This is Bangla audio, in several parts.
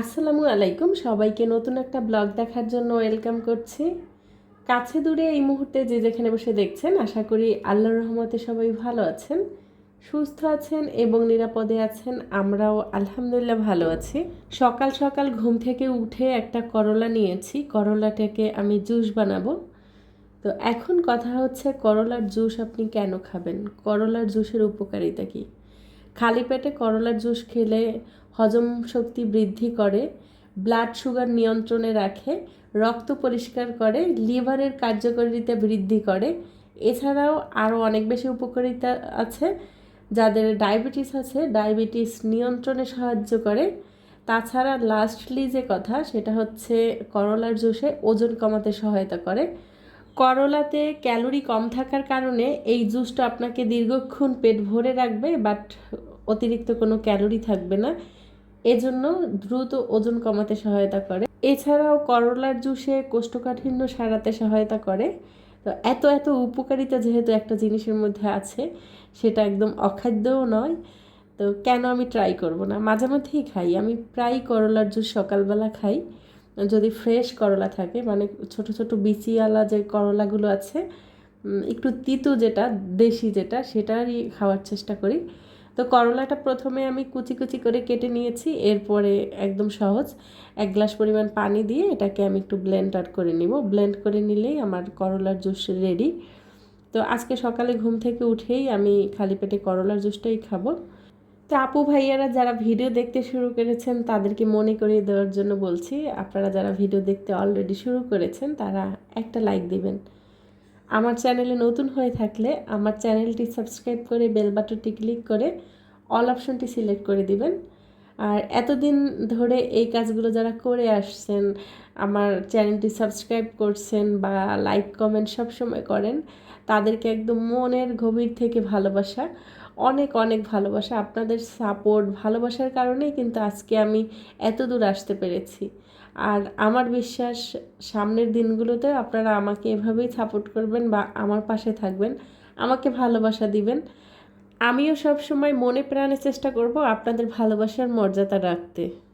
আসসালামু আলাইকুম। সবাইকে নতুন একটা ব্লগ দেখার জন্য ওয়েলকাম করছি। কাছে দূরে এই মুহূর্তে যে যেখানে বসে দেখছেন, আশা করি আল্লাহর রহমতে সবাই ভালো আছেন, সুস্থ আছেন এবং নিরাপদে আছেন। আমরাও আলহামদুলিল্লাহ ভালো আছি। সকাল সকাল ঘুম থেকে উঠে একটা করলা নিয়েছি। করলাটাকে আমি জুস বানাবো। তো এখন কথা হচ্ছে, করলার জুস আপনি কেন খাবেন? করলার জুসের উপকারিতা কী? খালি পেটে করলার জুস খেলে হজম শক্তি বৃদ্ধি করে ব্লাড সুগার নিয়ন্ত্রণে রাখে, রক্ত পরিষ্কার করে, লিভারের কার্যকারিতা বৃদ্ধি করে। এছাড়াও আরও অনেক বেশি উপকারিতা আছে যাদের ডায়াবেটিস আছে, ডায়াবেটিস নিয়ন্ত্রণে সাহায্য করে। তাছাড়া লাস্টলি যে কথা, সেটা হচ্ছে করলার জুসে ওজন কমাতে সহায়তা করে। করলাতে ক্যালোরি কম থাকার কারণে এই জুসটা আপনাকে দীর্ঘক্ষণ পেট ভরে রাখবে, বাট অতিরিক্ত কোনো ক্যালোরি থাকবে না। এজন্য দ্রুত ওজন কমাতে সহায়তা করে। এছাড়াও করলার জুসে কোষ্ঠকাঠিন্য সারাতে সহায়তা করে। তো এত এত উপকারিতা যেহেতু একটা জিনিসের মধ্যে আছে, সেটা একদম অখাদ্যও নয়। তো কেন আমি ট্রাই করব না? মাঝে মধ্যেই খাই। আমি প্রায় করলার জুস সকালবেলা খাই। যদি ফ্রেশ করলা থাকে মানে ছোট ছোট বিচিওয়ালা যে করলাগুলো আছে একটু তিতু যেটা, দেশি যেটা, সেটারই খাওয়ার চেষ্টা করি। তো করলাটা প্রথমে আমি কুচি কুচি করে কেটে নিয়েছি, এরপরে একদম সহজ এক গ্লাস পরিমাণ পানি দিয়ে এটাকে আমি একটু ব্লেন্ড আউট করে নিব। ব্লেন্ড করে নিলেই আমার করলার জুস রেডি। তো আজকে সকালে ঘুম থেকে উঠেই আমি খালি পেটে করলার জুসটাই খাব। তো আপু ভাইয়ারা যারা ভিডিও দেখতে শুরু করেছেন, তাদেরকে মনে করিয়ে দেওয়ার জন্য বলছি, আপনারা যারা ভিডিও দেখতে অলরেডি শুরু করেছেন, তারা একটা লাইক দিবেন। আমার চ্যানেলে নতুন হয়ে থাকলে আমার চ্যানেলটি সাবস্ক্রাইব করে বেল বাটনটি ক্লিক করে অল অপশনটি সিলেক্ট করে দিবেন। আর এতদিন ধরে এই কাজগুলো যারা করে আসছেন, আমার চ্যানেলটি সাবস্ক্রাইব করছেন বা লাইক, কমেন্ট সবসময় করেন, তাদেরকে একদম মনের গভীর থেকে ভালোবাসা, অনেক অনেক ভালোবাসা। আপনাদের সাপোর্ট ভালোবাসার কারণেই কিন্তু আজকে আমি এত দূর আসতে পেরেছি। আর আমার বিশ্বাস সামনের দিনগুলোতে আপনারা আমাকে এভাবেই সাপোর্ট করবেন বা আমার পাশে থাকবেন, আমাকে ভালোবাসা দিবেন। আমিও সবসময় মনে প্রাণে চেষ্টা করব আপনাদের ভালোবাসার মর্যাদা রাখতে।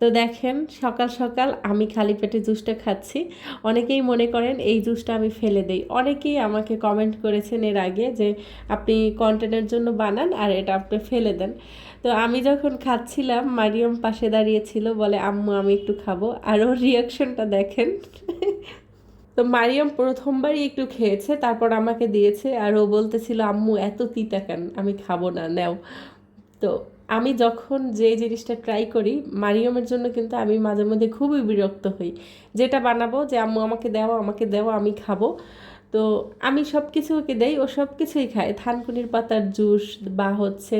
তো দেখেন, সকাল সকাল আমি খালি পেটে জুসটা খাচ্ছি। অনেকেই মনে করেন এই জুসটা আমি ফেলে দেই। অনেকেই আমাকে কমেন্ট করেছেন এর আগে যে আপনি কন্টেন্টের জন্য বানান আর এটা আপনি ফেলে দেন। তো আমি যখন খাচ্ছিলাম, মারিয়ম পাশে দাঁড়িয়েছিল, বলে, আম্মু, আমি একটু খাব। আর ওর রিয়াকশনটা দেখেন। তো মারিয়াম প্রথমবারই একটু খেয়েছে, তারপর আমাকে দিয়েছে, আর ও বলতেছিল, আম্মু, এত তিতা কেন? আমি খাব না, নেও। তো আমি যখন যে জিনিসটা ট্রাই করি, মারিয়মের জন্য কিন্তু আমি মাঝে মধ্যে খুবই বিরক্ত হই। যেটা বানাবো যে, আম্মু, আমাকে দেওয়া আমাকে দেওয়া আমি খাব। তো আমি সব কিছু ওকে দেই, ও সব কিছুই খায়। থানকুনির পাতার জুস বা হচ্ছে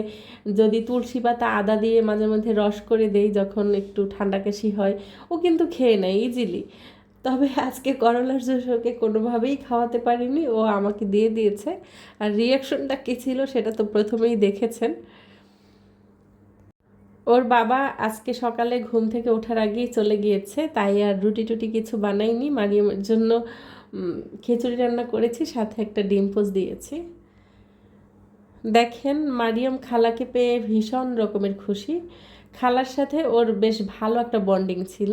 যদি তুলসী পাতা আদা দিয়ে মাঝে মধ্যে রস করে দেই যখন একটু ঠান্ডা কাশি হয়, ও কিন্তু খেয়ে নেয় ইজিলি তবে আজকে করলার জুস ওকে কোনোভাবেই খাওয়াতে পারিনি, ও আমাকে দিয়ে দিয়েছে। আর রিয়াকশনটা কী ছিল সেটা তো প্রথমেই দেখেছেন। ওর বাবা আজকে সকালে ঘুম থেকে ওঠার আগেই চলে গিয়েছে, তাই আর রুটি টুটি কিছু বানাইনি। মারিয়ামের জন্য খিচুড়ি রান্না করেছি, সাথে একটা ডিম পোজ দিয়েছি। দেখেন, মারিয়ম খালাকে পেয়ে ভীষণ রকমের খুশি। খালার সাথে ওর বেশ ভালো একটা বন্ডিং ছিল।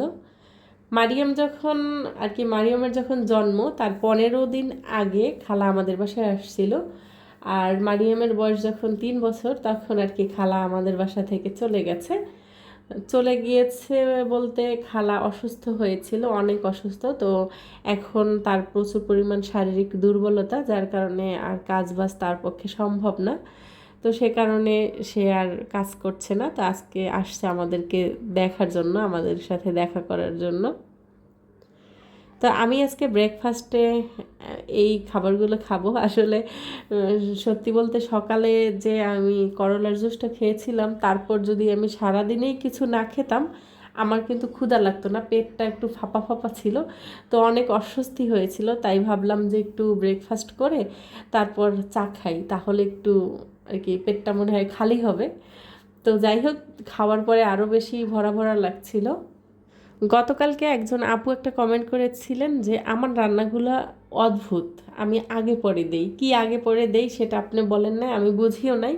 মারিয়াম যখন, আর কি মারিয়ামের যখন জন্ম, তার পনেরো দিন আগে খালা আমাদের বাসায় আসছিল। আর মারিয়ামের বয়স যখন তিন বছর, তখন আর কি খালা আমাদের বাসা থেকে চলে গেছে। চলে গিয়েছে বলতে খালা অসুস্থ হয়েছিল, অনেক অসুস্থ, তো এখন তার প্রচুর পরিমাণ শারীরিক দুর্বলতা, যার কারণে আর কাজ বাজ তার পক্ষে সম্ভব না। তো সে কারণে সে আর কাজ করছে না, তো আজকে আসছে আমাদেরকে দেখার জন্য, আমাদের সাথে দেখা করার জন্য। তো আমি আজকে ব্রেকফাস্টে এই খাবারগুলো খাব। আসলে সত্যি বলতে সকালে যে আমি করলার জুসটা খেয়েছিলাম, তারপর যদি আমি সারাদিনেই কিছু না খেতাম, আমার কিন্তু ক্ষুধা লাগতো না, পেটটা একটু ফাঁপা ফাঁপা ছিল। তো অনেক অস্বস্তি হয়েছিল, তাই ভাবলাম যে একটু ব্রেকফাস্ট করে তারপর চা খাই। তাহলে একটু, আর কি, পেটটা মনে হয় খালি হবে। তো যাই হোক, খাওয়ার পরে আরও বেশি ভরা ভরা লাগছিল। গতকালকে একজন আপু একটা কমেন্ট করেছিলেন যে, আমার রান্নাগুলো অদ্ভুত। আমি আগে পরে দেই। কি আগে পরে দেই সেটা আপনি বলেন না আমি বুঝিও নাই।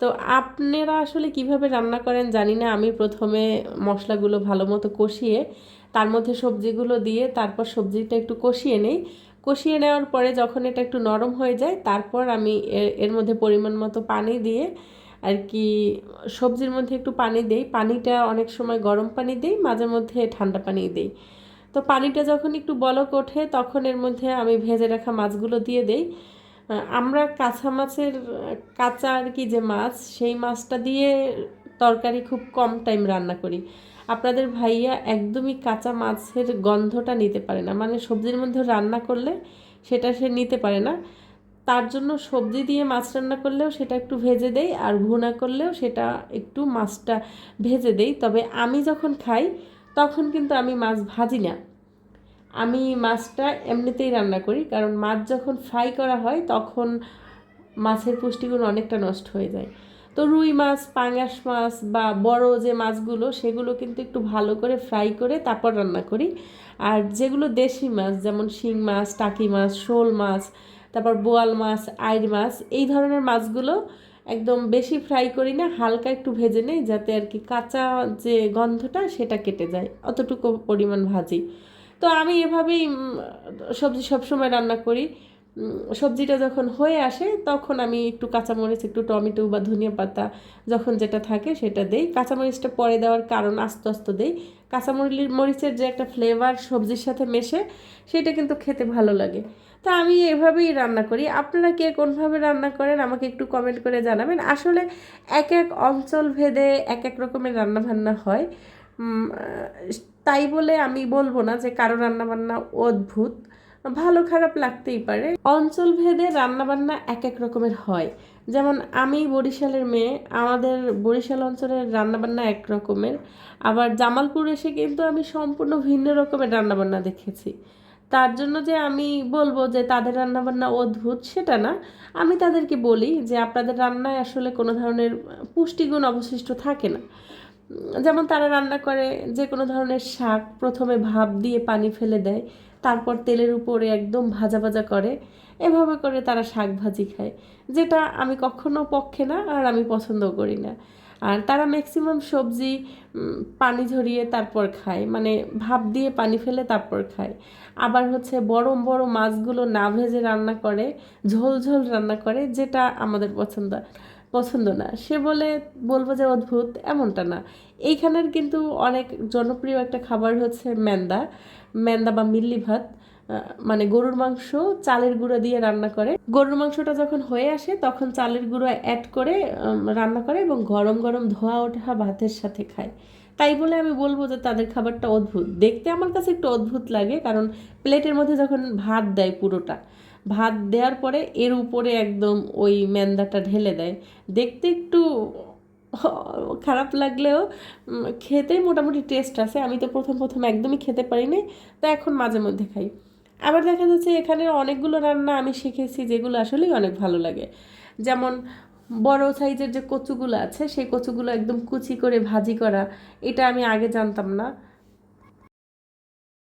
তো আপনারা আসলে কীভাবে রান্না করেন জানি না। আমি প্রথমে মশলাগুলো ভালো মতো কষিয়ে, তার মধ্যে সবজিগুলো দিয়ে তারপর সবজিটা একটু কষিয়ে নেই। কষিয়ে নেওয়ার পরে যখন এটা একটু নরম হয়ে যায়, তারপর আমি এর মধ্যে পরিমাণ মতো পানি দিয়ে আর কি সবজির মধ্যে একটু পানি দেই। পানিটা অনেক সময় গরম পানি দেই, মাঝে মধ্যে ঠান্ডা পানি দেই। তো পানিটা যখন একটু বলক ওঠে, তখন এর মধ্যে আমি ভেজে রাখা মাছগুলো দিয়ে দেই। আমরা কাঁচা মাছের, কাঁচা আর কি যে মাছ, সেই মাছটা দিয়ে তরকারি খুব কম টাইম রান্না করি। আপনাদের ভাইয়া একদমই কাঁচা মাছের গন্ধটা নিতে পারে না। মানে সবজির মধ্যে রান্না করলে সেটা সে নিতে পারে না। তার জন্য সবজি দিয়ে মাছ রান্না করলেও সেটা একটু ভেজে দেই আর ভুনা করলেও সেটা একটু মাছটা ভেজে দেই। তবে আমি যখন খাই, তখন কিন্তু আমি মাছ ভাজি না। আমি মাছটা এমনিতেই রান্না করি, কারণ মাছ যখন ফ্রাই করা হয়, তখন মাছের পুষ্টিগুণ অনেকটা নষ্ট হয়ে যায়। তো রুই মাছ পাঙ্গাস মাছ বা বড় যে মাছগুলো, সেগুলো কিন্তু একটু ভালো করে ফ্রাই করে তারপর রান্না করি। আর যেগুলো দেশি মাছ, যেমন শিং মাছ, টাকি মাছ, শোল মাছ তারপর বোয়াল মাছ আইর মাছ, এই ধরনের মাছগুলো একদম বেশি ফ্রাই করি না, হালকা একটু ভেজে নেই যাতে আর কি কাঁচা যে গন্ধটা সেটা কেটে যায়, অতটুকু পরিমাণ ভাজি। তো আমি এভাবেই সবজি সবসময় রান্না করি। সবজিটা যখন হয়ে আসে তখন আমি একটু কাঁচামরিচ, একটু টমেটো বা ধনিয়া পাতা যখন যেটা থাকে সেটা দেই। কাঁচামরিচটা পরে দেওয়ার কারণ আস্তে আস্তে দেই। কাঁচামরিচ মরিচের যে একটা ফ্লেভার সবজির সাথে মেশে সেটা কিন্তু খেতে ভালো লাগে। তা আমি এভাবেই রান্না করি। আপনারা কে কোনভাবে রান্না করেন আমাকে একটু কমেন্ট করে জানাবেন। আসলে এক এক অঞ্চল ভেদে এক এক রকমের রান্না বান্না হয় তাই বলে আমি বলব না যে কারও রান্নাবান্না অদ্ভুত, ভালো খারাপ লাগতেই পারে। অঞ্চল ভেদে রান্নাবান্না এক এক রকমের হয়। যেমন আমি বরিশালের মেয়ে, আমাদের বরিশাল অঞ্চলের রান্নাবান্না এক রকমের। আবার জামালপুর এসে কিন্তু আমি সম্পূর্ণ ভিন্ন রকমের রান্নাবান্না দেখেছি। তার জন্য যে আমি বলব যে তাদের রান্নাবান্না অদ্ভুত সেটা না। আমি তাদেরকে বলি যে আপনাদের রান্নায় আসলে কোনো ধরনের পুষ্টিগুণ অবশিষ্ট থাকে না। যেমন তারা রান্না করে যে কোনো ধরনের শাক প্রথমে ভাপ দিয়ে পানি ফেলে দেয়, তারপর তেলের উপরে একদম ভাজা ভাজা করে, এভাবে করে তারা শাক ভাজি খায়। যেটা আমি কখনো পক্ষে না আর আমি পছন্দও করি না। আর তারা ম্যাক্সিমাম সবজি পানি ঝরিয়ে তারপর খায়। মানে ভাপ দিয়ে পানি ফেলে তারপর খায়। আবার হচ্ছে বড় বড় মাছগুলো না ভেজে রান্না করে, ঝোল ঝোল রান্না করে, যেটা আমাদের পছন্দ পছন্দ না। সে বলে, বলব যে অদ্ভুত, এমনটা না। এইখানের কিন্তু অনেক জনপ্রিয় একটা খাবার হচ্ছে ম্যান্দা। ম্যান্দা বা মিল্লি ভাত। মানে গরুর মাংস চালের গুঁড়ো দিয়ে রান্না করে। গরুর মাংসটা যখন হয়ে আসে, তখন চালের গুঁড়ো অ্যাড করে রান্না করে এবং গরম গরম ধোয়া ওঠা ভাতের সাথে খায়। তাই বলে আমি বলব যে তাদের খাবারটা অদ্ভুত। দেখতে আমার কাছে একটু অদ্ভুত লাগে, কারণ প্লেটের মধ্যে যখন ভাত দেয় পুরোটা, ভাত দেওয়ার পরে এর উপরে একদম ওই ম্যান্দাটা ঢেলে দেয়। দেখতে একটু খারাপ লাগলেও খেতে মোটামুটি টেস্ট আছে। আমি তো প্রথম প্রথম একদমই খেতে পারিনি, তো এখন মাঝে মধ্যে খাই। আবার দেখা যাচ্ছে এখানে অনেকগুলো রান্না আমি শিখেছি যেগুলো আসলেই অনেক ভালো লাগে। যেমন বড় সাইজের যে কচুগুলো আছে, সেই কচুগুলো একদম কুচি করে ভাজি করা, এটা আমি আগে জানতাম না।